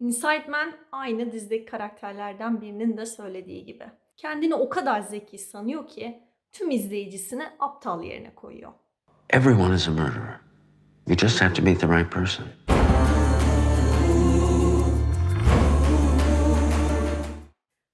Inside Man aynı dizideki karakterlerden birinin de söylediği gibi. Kendini o kadar zeki sanıyor ki tüm izleyicisini aptal yerine koyuyor. Everyone is a murderer. You just have to meet the right person.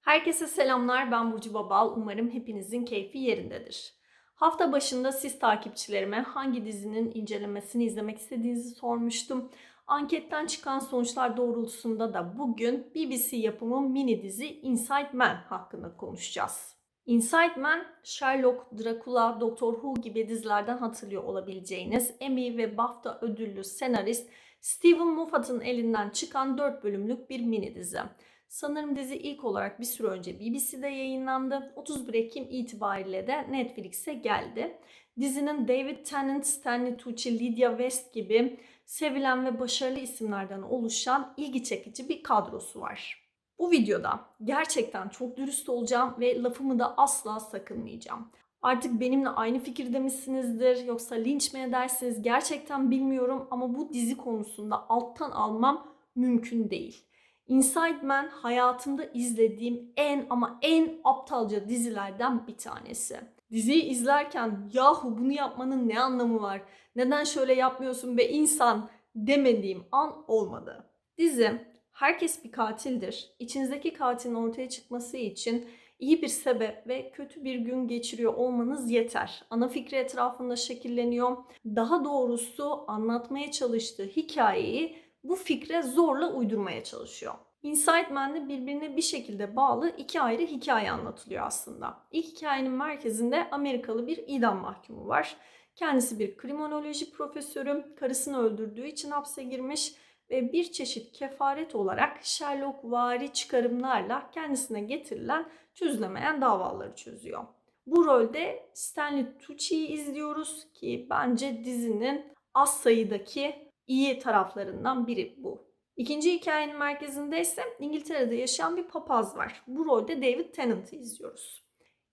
Herkese selamlar. Ben Burcu Babal. Umarım hepinizin keyfi yerindedir. Hafta başında siz takipçilerime hangi dizinin incelemesini izlemek istediğinizi sormuştum. Anketten çıkan sonuçlar doğrultusunda da bugün BBC yapımı mini dizi Inside Man hakkında konuşacağız. Inside Man, Sherlock, Dracula, Doctor Who gibi dizilerden hatırlıyor olabileceğiniz Emmy ve BAFTA ödüllü senarist Stephen Moffat'ın elinden çıkan 4 bölümlük bir mini dizi. Sanırım dizi ilk olarak bir süre önce BBC'de yayınlandı. 31 Ekim itibariyle de Netflix'e geldi. Dizinin David Tennant, Stanley Tucci, Lydia West gibi sevilen ve başarılı isimlerden oluşan ilgi çekici bir kadrosu var. Bu videoda gerçekten çok dürüst olacağım ve lafımı da asla sakınmayacağım. Artık benimle aynı fikirde misinizdir yoksa linç mi edersiniz gerçekten bilmiyorum ama bu dizi konusunda alttan almam mümkün değil. Inside Man hayatımda izlediğim en ama en aptalca dizilerden bir tanesi. Diziyi izlerken yahu bunu yapmanın ne anlamı var? Neden şöyle yapmıyorsun be insan demediğim an olmadı. Dizi herkes bir katildir. İçinizdeki katilin ortaya çıkması için iyi bir sebep ve kötü bir gün geçiriyor olmanız yeter. Ana fikri etrafında şekilleniyor. Daha doğrusu anlatmaya çalıştığı hikayeyi bu fikre zorla uydurmaya çalışıyor. Inside Man'de birbirine bir şekilde bağlı iki ayrı hikaye anlatılıyor aslında. İlk hikayenin merkezinde Amerikalı bir idam mahkumu var. Kendisi bir kriminoloji profesörü, karısını öldürdüğü için hapse girmiş ve bir çeşit kefaret olarak Sherlock vari çıkarımlarla kendisine getirilen çözülemeyen davaları çözüyor. Bu rolde Stanley Tucci'yi izliyoruz ki bence dizinin az sayıdaki iyi taraflarından biri bu. İkinci hikayenin merkezinde ise İngiltere'de yaşayan bir papaz var. Bu rolde David Tennant'ı izliyoruz.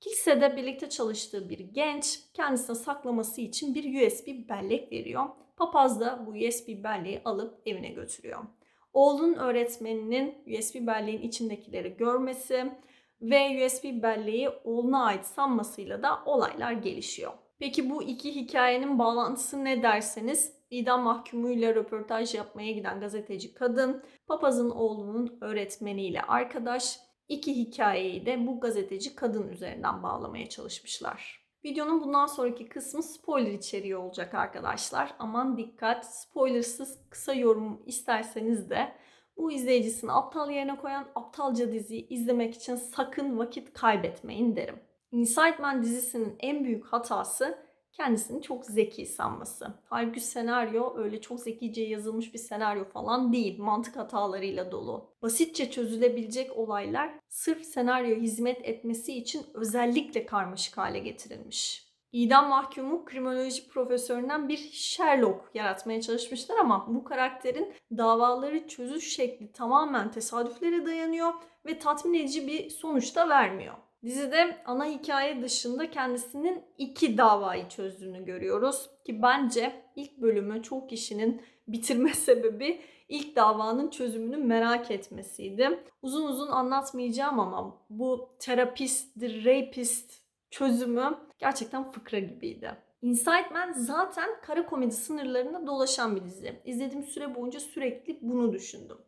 Kilisede birlikte çalıştığı bir genç kendisine saklaması için bir USB bellek veriyor. Papaz da bu USB belleği alıp evine götürüyor. Oğlunun öğretmeninin USB belleğin içindekileri görmesi ve USB belleği oğluna ait sanmasıyla da olaylar gelişiyor. Peki bu iki hikayenin bağlantısı ne derseniz idam mahkumuyla röportaj yapmaya giden gazeteci kadın, papazın oğlunun öğretmeniyle arkadaş, iki hikayeyi de bu gazeteci kadın üzerinden bağlamaya çalışmışlar. Videonun bundan sonraki kısmı spoiler içeriği olacak arkadaşlar. Aman dikkat spoilersız kısa yorum isterseniz de bu izleyicisini aptal yerine koyan aptalca diziyi izlemek için sakın vakit kaybetmeyin derim. Inside Man dizisinin en büyük hatası kendisini çok zeki sanması. Halbuki senaryo öyle çok zekice yazılmış bir senaryo falan değil. Mantık hatalarıyla dolu. Basitçe çözülebilecek olaylar sırf senaryo hizmet etmesi için özellikle karmaşık hale getirilmiş. İdam mahkumu kriminoloji profesöründen bir Sherlock yaratmaya çalışmışlar ama bu karakterin davaları çözüş şekli tamamen tesadüflere dayanıyor ve tatmin edici bir sonuç da vermiyor. Dizide ana hikaye dışında kendisinin iki davayı çözdüğünü görüyoruz. Ki bence ilk bölümü çok kişinin bitirme sebebi ilk davanın çözümünü merak etmesiydi. Uzun uzun anlatmayacağım ama bu terapist, rapist çözümü gerçekten fıkra gibiydi. Inside Man zaten kara komedi sınırlarında dolaşan bir dizi. İzlediğim süre boyunca sürekli bunu düşündüm.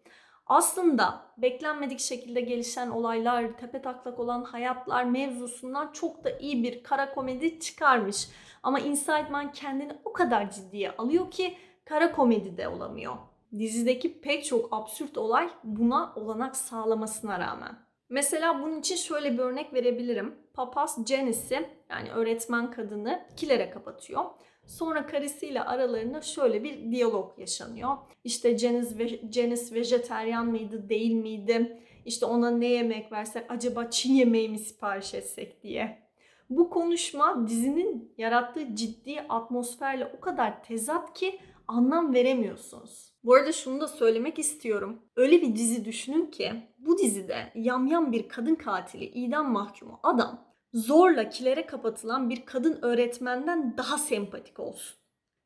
Aslında beklenmedik şekilde gelişen olaylar, tepe taklak olan hayatlar mevzusundan çok da iyi bir kara komedi çıkarmış. Ama Inside Man kendini o kadar ciddiye alıyor ki kara komedi de olamıyor. Dizideki pek çok absürt olay buna olanak sağlamasına rağmen. Mesela bunun için şöyle bir örnek verebilirim. Papaz Janice'i yani öğretmen kadını kilere kapatıyor. Sonra karısıyla aralarında şöyle bir diyalog yaşanıyor. İşte Janice, ve, Janice vejeteryan mıydı, değil miydi? İşte ona ne yemek versek, acaba Çin yemeği mi sipariş etsek diye. Bu konuşma dizinin yarattığı ciddi atmosferle o kadar tezat ki anlam veremiyorsunuz. Bu arada şunu da söylemek istiyorum. Öyle bir dizi düşünün ki bu dizide yamyam bir kadın katili, idam mahkumu adam zorla kilere kapatılan bir kadın öğretmenden daha sempatik olsun.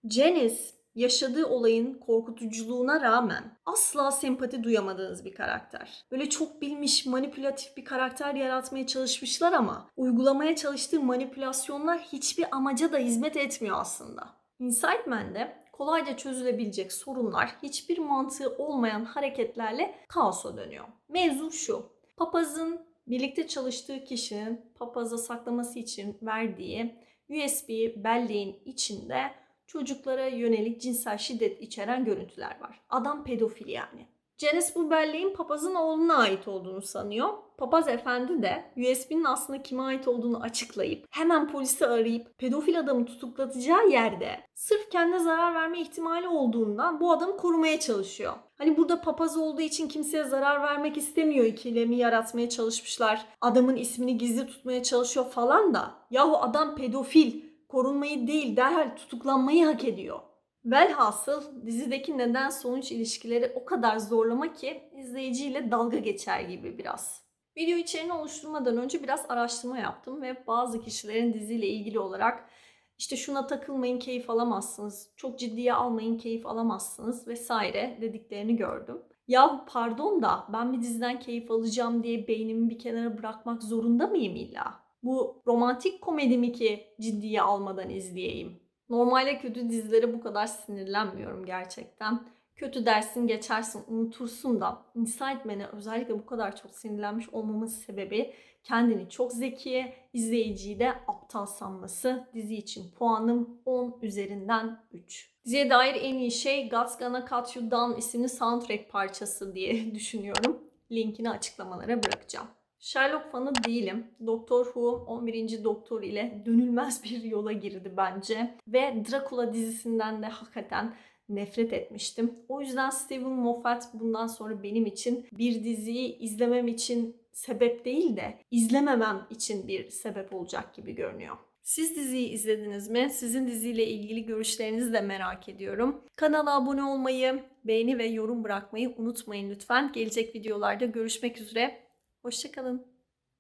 Janice yaşadığı olayın korkutuculuğuna rağmen asla sempati duyamadığınız bir karakter. Böyle çok bilmiş, manipülatif bir karakter yaratmaya çalışmışlar ama uygulamaya çalıştığı manipülasyonlar hiçbir amaca da hizmet etmiyor aslında. Inside Man'de kolayca çözülebilecek sorunlar hiçbir mantığı olmayan hareketlerle kaosa dönüyor. Mevzu şu. Papazın birlikte çalıştığı kişinin papaza saklaması için verdiği USB belleğin içinde çocuklara yönelik cinsel şiddet içeren görüntüler var. Adam pedofil yani. Janice bu belleğin papazın oğluna ait olduğunu sanıyor. Papaz efendi de USB'nin aslında kime ait olduğunu açıklayıp hemen polisi arayıp pedofil adamı tutuklatacağı yerde sırf kendine zarar verme ihtimali olduğundan bu adamı korumaya çalışıyor. Hani burada papaz olduğu için kimseye zarar vermek istemiyor ikilemi yaratmaya çalışmışlar. Adamın ismini gizli tutmaya çalışıyor falan da yahu adam pedofil korunmayı değil derhal tutuklanmayı hak ediyor. Velhasıl dizideki neden sonuç ilişkileri o kadar zorlama ki izleyiciyle dalga geçer gibi biraz. Video içeriğini oluşturmadan önce biraz araştırma yaptım ve bazı kişilerin diziyle ilgili olarak işte şuna takılmayın keyif alamazsınız, çok ciddiye almayın keyif alamazsınız vesaire dediklerini gördüm. Ya pardon da ben bir diziden keyif alacağım diye beynimi bir kenara bırakmak zorunda mıyım illa? Bu romantik komedi mi ki ciddiye almadan izleyeyim? Normalde kötü dizilere bu kadar sinirlenmiyorum gerçekten. Kötü dersin geçersin unutursun da Inside Man'e özellikle bu kadar çok sinirlenmiş olmamın sebebi kendini çok zeki, izleyiciyi de aptal sanması. Dizi için puanım 10 üzerinden 3. Diziye dair en iyi şey God's Gonna Cut You Down isimli soundtrack parçası diye düşünüyorum. Linkini açıklamalara bırakacağım. Sherlock fanı değilim. Doctor Who 11. Doktor ile dönülmez bir yola girdi bence. Ve Dracula dizisinden de hakikaten nefret etmiştim. O yüzden Steven Moffat bundan sonra benim için bir diziyi izlemem için sebep değil de izlememem için bir sebep olacak gibi görünüyor. Siz diziyi izlediniz mi? Sizin diziyle ilgili görüşlerinizi de merak ediyorum. Kanala abone olmayı, beğeni ve yorum bırakmayı unutmayın lütfen. Gelecek videolarda görüşmek üzere. Hoşçakalın.